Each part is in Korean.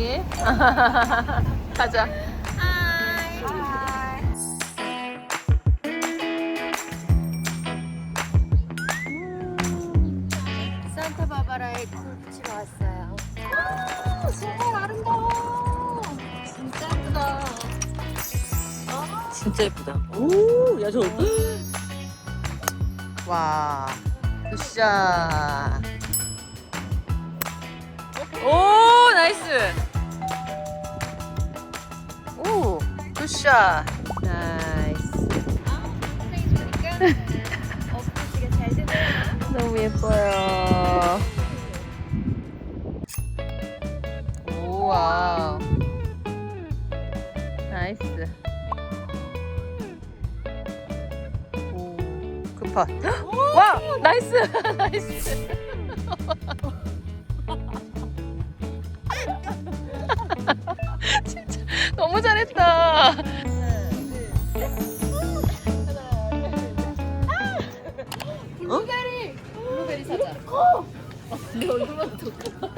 배우님 가자. 왔어요. 정말 아름다워. 진짜 예쁘다. 진짜 예쁘다. 오, 야, 저. 와 굿샷. 오, 나이스. 굿샷. 나이스. 너무 예뻐요. 오 와우. 나이스. 오 급파 와 나이스! 나이스 너무 잘했다 블루베리 블루베리 사자 내 얼굴만 더 커.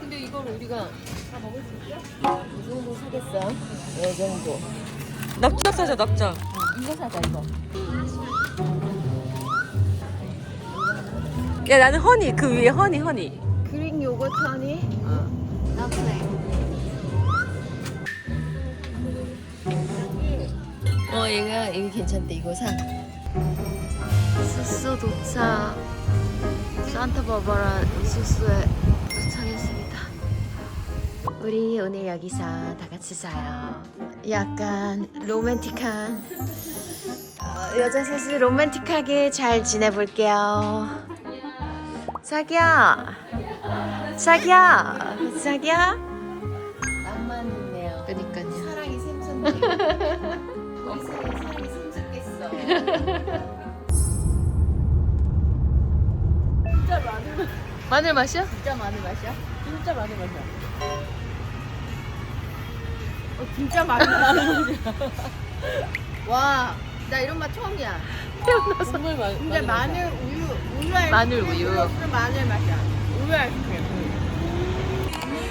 근데 이걸 우리가 다 먹을 수 있어? 이 정도 사겠어 이 정도 납작 사자, 납작. 이거 사자 이거 야, 나는 허니. 그 위에 허니, 허니. 그릭 요거트 하니? 나쁘네 어 얘가 이거 괜찮대 이거 사. 수수 도착. 산타바바라 수수에 도착했습니다. 우리 오늘 여기서 다 같이 자요. 약간 로맨틱한 어, 여자 셋이 로맨틱하게 잘 지내볼게요. 자기야. 자기야. 자기야. 낭만 있네요. 그니까요. 사랑이 샘솟네 사이에 사랑이 샘솟겠어 마늘 맛이야? 진짜 마늘 맛이야? 진짜 마늘 맛이야. 어, 진짜 마늘 맛이야. 와, 나 이런 맛 처음이야. 정말 마, 근데 마늘 우유, 우유 아이스크림 마늘 우유. 플러스 마늘 맛이야. 우유 아이스크림.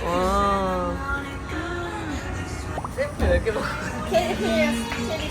와. 샘플 몇개 먹어?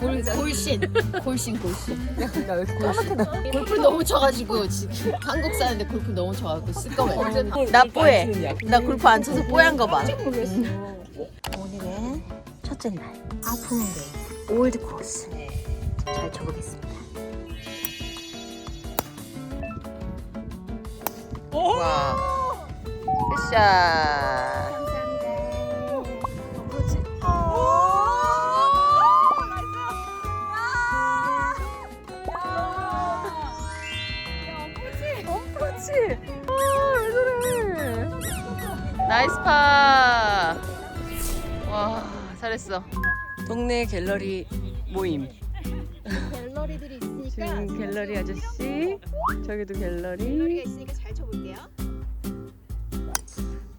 골 골신 골신 골신. 나왜 이렇게 까맣게 골프 너무 쳐가지고 지금 한국 사는데 골프 너무 쳐가지고 쓸거면 나 뽀해. 나 골프 안 쳐서 뽀얀 거 봐. 오늘은 첫째 날 하프문데이 올드 코스 잘 쳐보겠습니다. 와. 굿샷. 나이스 파. 와, 잘했어. 동네 갤러리 모임. 갤러리들이 있으니까 지금 갤러리 아저씨, 저기도 갤러리. 갤러리가 있으니까 잘 쳐볼게요.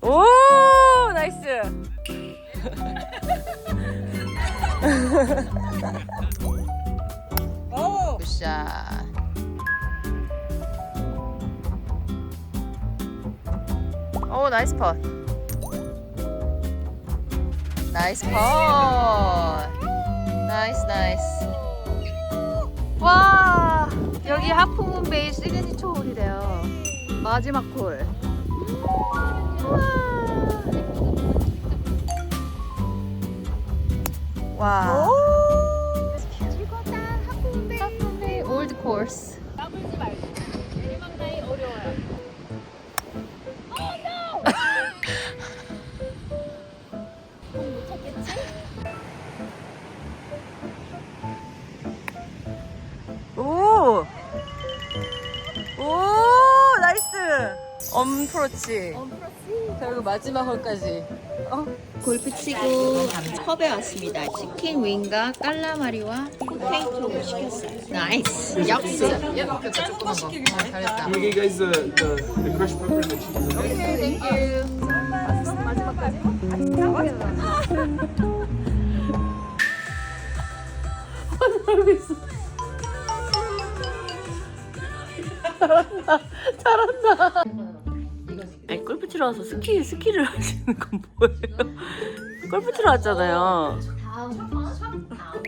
오, 나이스. 굿샷. 오, 나이스 퍼. 나이스 퍼. 나이스, 나이스. 와, 여기 하프문 베이 시그니처 홀이래요. 마지막 홀. 와. 이거다 하프문데 하프문 베이 올드 코스. 엄프로치. 그리고 마지막 홀까지. 어? 골프 치고 펍에 왔습니다. 치킨 윙과 깔라마리와 포테이토를 시켰어요. 나이스. 역시. 그 조그만 거. 어, 잘했다. Can we get you guys the, the, the crushed pepper and the cheese? 아니 골프 치러 와서 스키 스키를 하시는 건 뭐예요? 골프 치러 왔잖아요.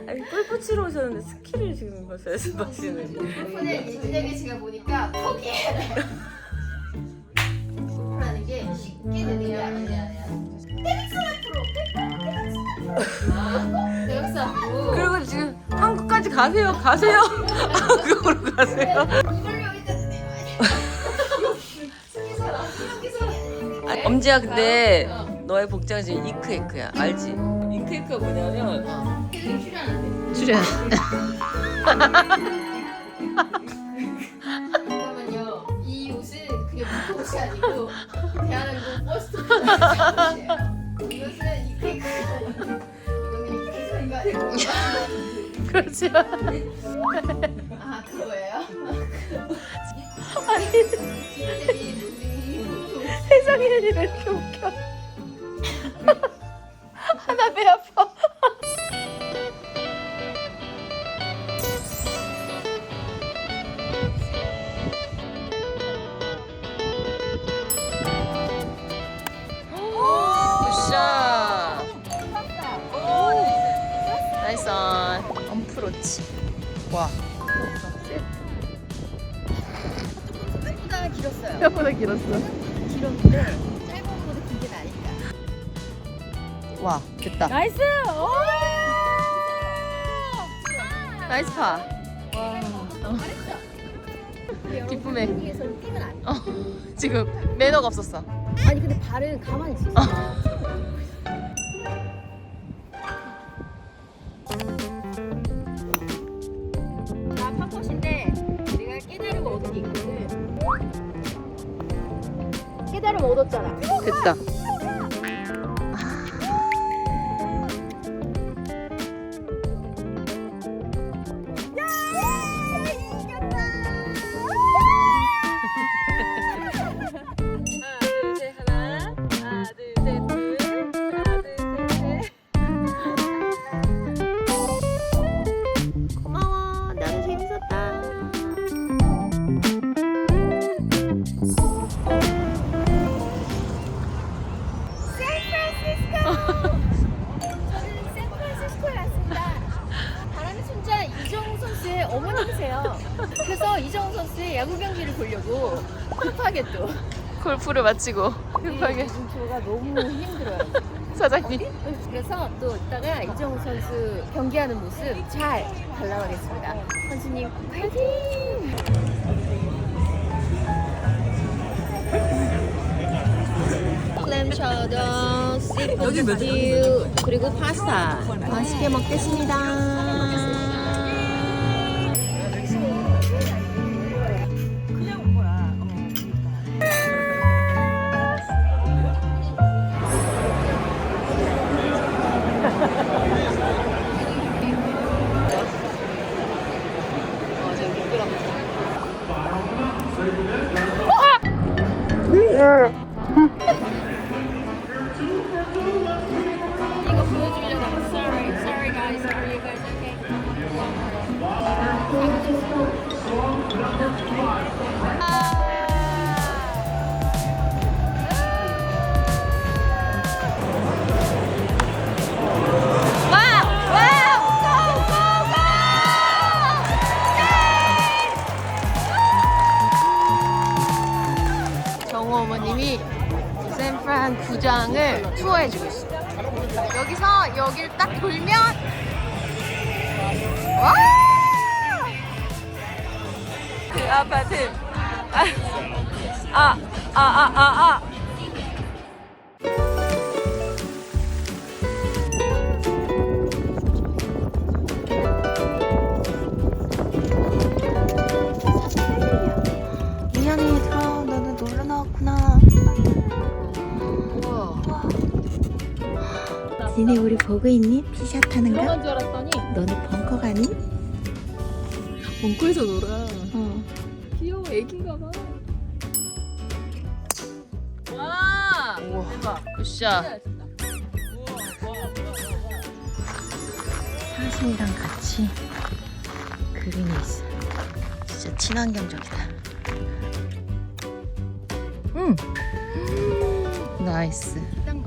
아니 골프 치러 오셨는데 스키를 지금 벌써 연습하시는. 근데 이진혁이 제가 보니까 포기해야 돼. 골프라는 게 쉽게 되는 게 아니야. 테니스 앞으로. 테니스 앞으로. 그리고 지금 한국까지 가세요, 가세요. 한국으로 가세요. 엄지야 근데 너의 복장이 지금 잉크에크야, 알지? 잉크에크가 뭐냐면 출연. 잠깐만요. 이 옷은 그냥 무슨 옷이 아니고 대한민국 버스 옷이에요. 이것은 이 아니고 이거는 케이크가 아니고 그렇지. 아 그거예요? 아니 세상에 왜 이렇게 웃겨. 나 배 아파. 굿샷. 나이스 온. 엄프로치. 와. 생각보다 길었어요. 생각보다 길었어. 길었는데 짧은 것보다 긴게 나니까. 와, 됐다. 나이스! 나이스 파. 기쁨에. 뛰면 안 돼. 어, 지금 매너가 없었어. 아니 근데 발은 가만히 있어. 깨달음 얻었잖아. 됐다. 어머님이세요. 그래서 이정우 선수의 야구 경기를 보려고 급하게 또 골프를 마치고 급하게 저가 너무 힘들어요. 사장님. 그래서 또 이따가 이정우 선수 경기하는 모습 잘 관람하겠습니다. 선수님 파이팅! 클램처더, 시푸드 스튜, 그리고 파스타 맛있게 먹겠습니다. 니네 우리 보고 있니? 티샷 하는 거? 들어간 줄 알았더니 너네 벙커 가니? 벙커에서 놀아. 어. 귀여워 애기가 봐. 와. 우와 굿샷 사슴이랑 같이 그린이 있어. 진짜 친환경적이다. 음. 나이스.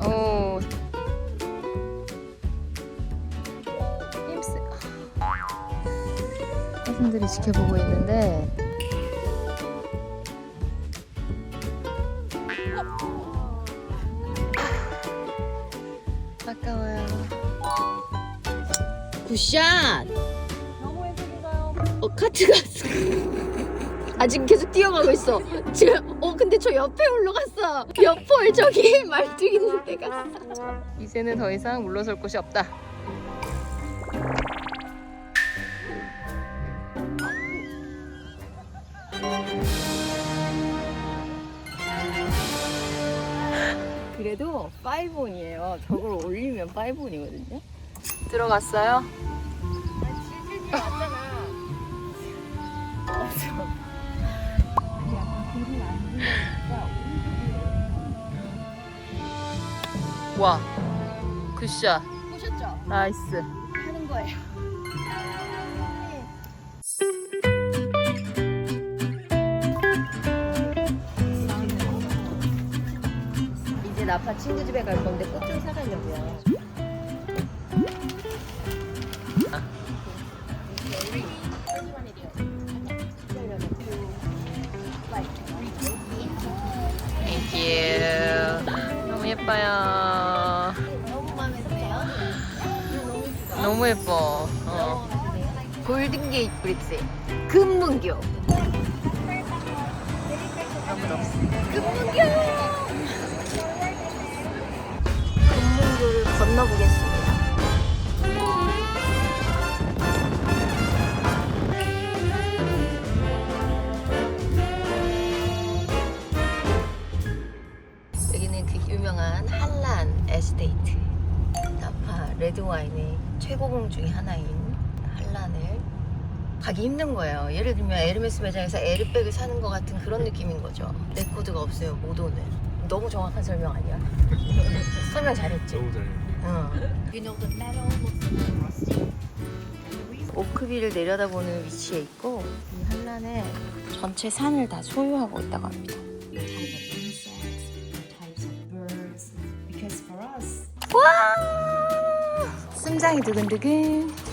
오. 사슴들이 지켜보고 있는데. 아까워요. 굿샷! 어, 카트가 아직 계속 뛰어가고 있어. 지금, 어, 근데 저 옆에 올라갔어. 옆홀 저기 말뚝 있는 데 갔어. 이제는 더 이상 물러설 곳이 없다 그래도 5온이에요. 저걸 올리면 5온이거든요. 들어갔어요? 와 굿샷 보셨죠? 나이스 하는 거예요. 이제 나파 친구 집에 갈 건데 꽃 좀 사가려고요. 땡큐 너무 예뻐요 너무 마음에 드네요. 너무 예뻐 어. 골든 게이트 브릿지 금문교. 금문교. 건너보겠습니다. 여기는 그 유명한 한란 에스테이트 나파 레드와인의 최고봉 중에 하나인 한란을 가기 힘든 거예요 예를 들면 에르메스 매장에서 에르백을 사는 것 같은 그런 느낌인 거죠 레코드가 없어요 못 오는 너무 정확한 설명 아니야? 설명 잘했지? 너무 잘해. 응. 오크비를 내려다보는 위치에 있고 이 한란에 전체 산을 다 소유하고 있다고 합니다 와! 심장이 두근두근.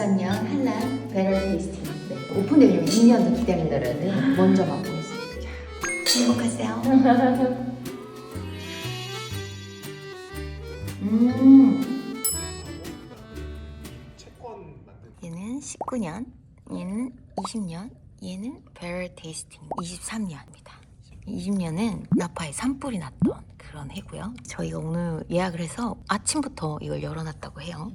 2023년 한란 베럴 테이스팅 네, 오픈되려면 2년 더 기다린다는데 먼저 맛보겠습니다. 행복하세요. 음. 얘는 19년, 얘는 20년, 얘는 베럴 테이스팅 23년입니다. 20년은 나파에 산불이 났던 그런 해고요. 저희가 오늘 예약을 해서 아침부터 이걸 열어놨다고 해요.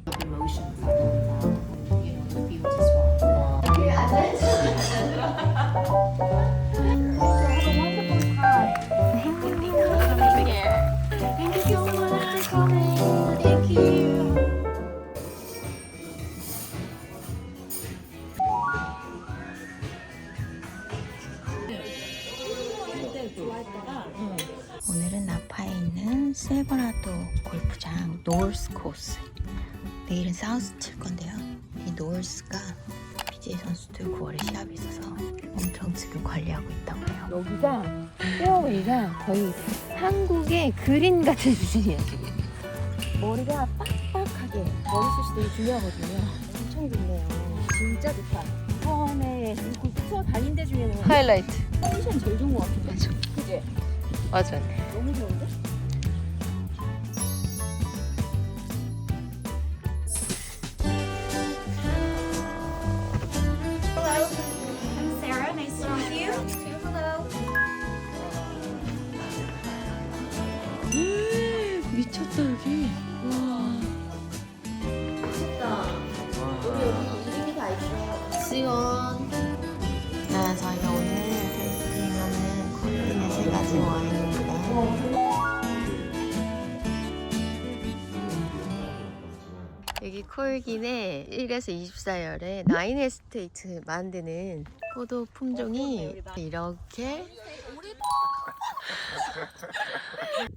오늘은 나파에 있는 세버라도 골프장 노스 코스. 내일은 사우스 여기가 페어웨이가 거의 한국의 그린 같은 수준이야 지금. 머리가 빡빡하게 머리숱이 되게 중요하거든요. 엄청 좋네요. 진짜 좋다. 이번에 골프 투어 다닌 데 중에는 하이라이트. 컨디션 제일 좋은 것 같은데. 맞아. 그지? 맞아. 너무 좋은데? 있어 여기. 지원. 네, 저희가 오늘 테이스팅하는 콜린의 세 가지 와인입니다. 여기 콜긴의 1에서 24열의 나인 에스테이트 만드는 포도 품종이 이렇게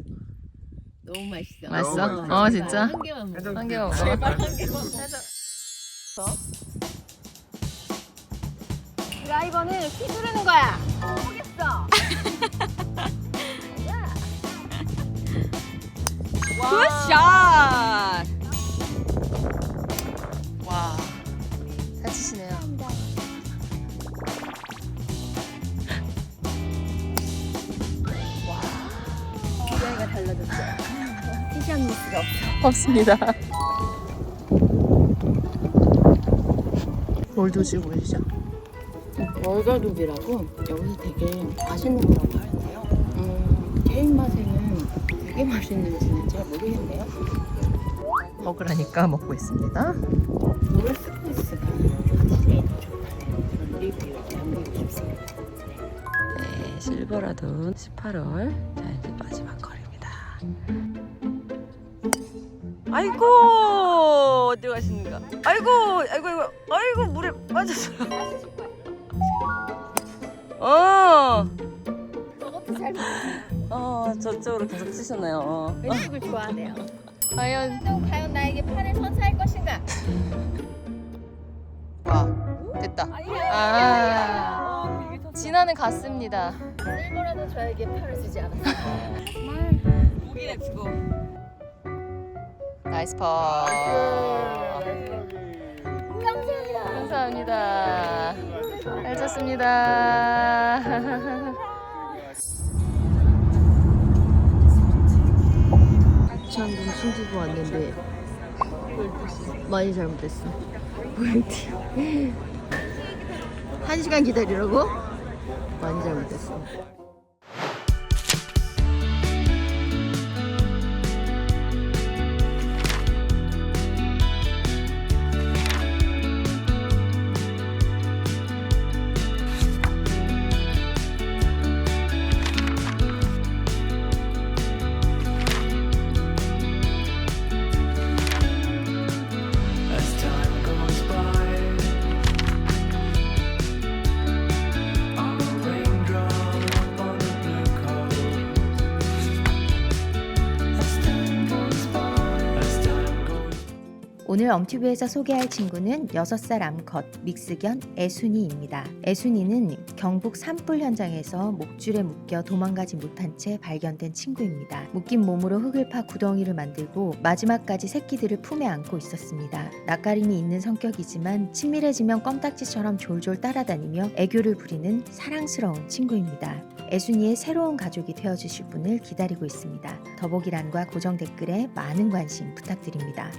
너무 맛있어. 맛있어? 어, 진짜? 한 개만 먹어. 한 개만 먹어. 드라이버는 휘두르는 거야. 모르겠어. 굿샷! 티샷 미스가 없어. 없습니다. 뭘 드시고 계시죠? 월가둑이라고 여기서 되게 맛있는 거라고 하는데요. 음, 제 입맛에는 되게 맛있는지는 잘 모르겠네요. 먹으라니까 먹고 있습니다. 노을 스페이스가 확실히 좋다는 그런 리뷰 남기고 싶습니다. 네, 실버라돈 18월. 자, 이제 마지막 거리입니다. 아이고, 어디 가시는가? 아이고, 아이고, 아이고, 아이고, 물에 빠졌어요. 어, 저것도 잘 먹어. 어, 저쪽으로 계속 치셨네요. 어. 왼쪽을 좋아하네요. 과연, 과연 나에게 판을 선사할 것인가? 와, 됐다. 아, 진화는 갔습니다. 실버라도 저에게 팔을 주지 않았어. 나이스 파. 감사합니다. 감사합니다. 잘 쳤습니다. 주한동 신주부 왔는데 많이 잘못했어. 포인트. 한 시간 기다리라고? 많이 잘못했어. 오늘 엄튜브에서 소개할 친구는 6살 암컷 믹스견 애순이입니다. 애순이는 경북 산불 현장에서 목줄에 묶여 도망가지 못한 채 발견된 친구입니다. 묶인 몸으로 흙을 파 구덩이를 만들고 마지막까지 새끼들을 품에 안고 있었습니다. 낯가림이 있는 성격이지만 친밀해지면 껌딱지처럼 졸졸 따라다니며 애교를 부리는 사랑스러운 친구입니다. 애순이의 새로운 가족이 되어주실 분을 기다리고 있습니다. 더보기란과 고정 댓글에 많은 관심 부탁드립니다.